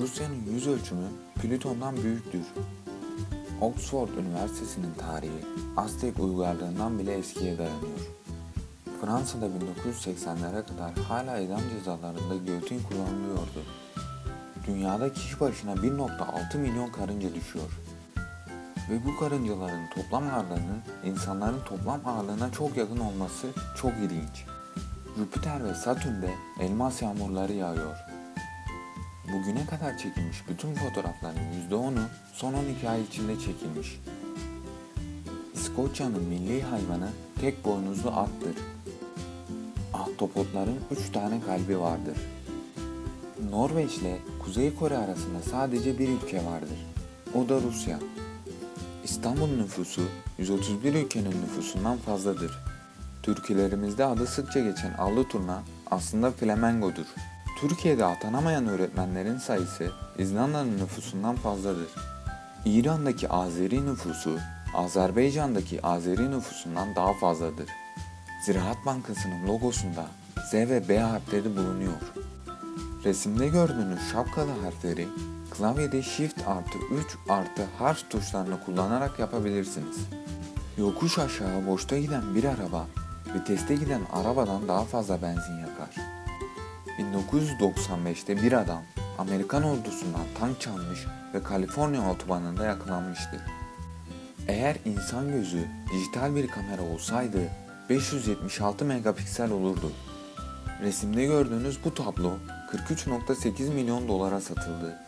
Rusya'nın yüz ölçümü Plüton'dan büyüktür. Oxford Üniversitesi'nin tarihi Aztek uygarlığından bile eskiye dayanıyor. Fransa'da 1980'lere kadar hala idam cezalarında giyotin kullanılıyordu. Dünyada kişi başına 1.6 milyon karınca düşüyor. Ve bu karıncaların toplam ağırlığının insanların toplam ağırlığına çok yakın olması çok ilginç. Jüpiter ve Satürn'de elmas yağmurları yağıyor. Bugüne kadar çekilmiş bütün fotoğrafların %10'u son 12 ay içinde çekilmiş. İskoçya'nın milli hayvanı tek boynuzlu attır. Ahtapotların 3 tane kalbi vardır. Norveç ile Kuzey Kore arasında sadece bir ülke vardır. O da Rusya. İstanbul nüfusu 131 ülkenin nüfusundan fazladır. Türkülerimizde adı sıkça geçen allı turna aslında flamengodur. Türkiye'de atanamayan öğretmenlerin sayısı İzlanda'nın nüfusundan fazladır. İran'daki Azeri nüfusu Azerbaycan'daki Azeri nüfusundan daha fazladır. Ziraat Bankası'nın logosunda Z ve B harfleri bulunuyor. Resimde gördüğünüz şapkalı harfleri klavyede Shift artı 3 artı harf tuşlarını kullanarak yapabilirsiniz. Yokuş aşağı boşta giden bir araba viteste giden arabadan daha fazla benzin yakar. 1995'te bir adam Amerikan ordusundan tank çalmış ve Kaliforniya otobanında yakalanmıştır. Eğer insan gözü dijital bir kamera olsaydı 576 megapiksel olurdu. Resimde gördüğünüz bu tablo 43.8 milyon dolara satıldı.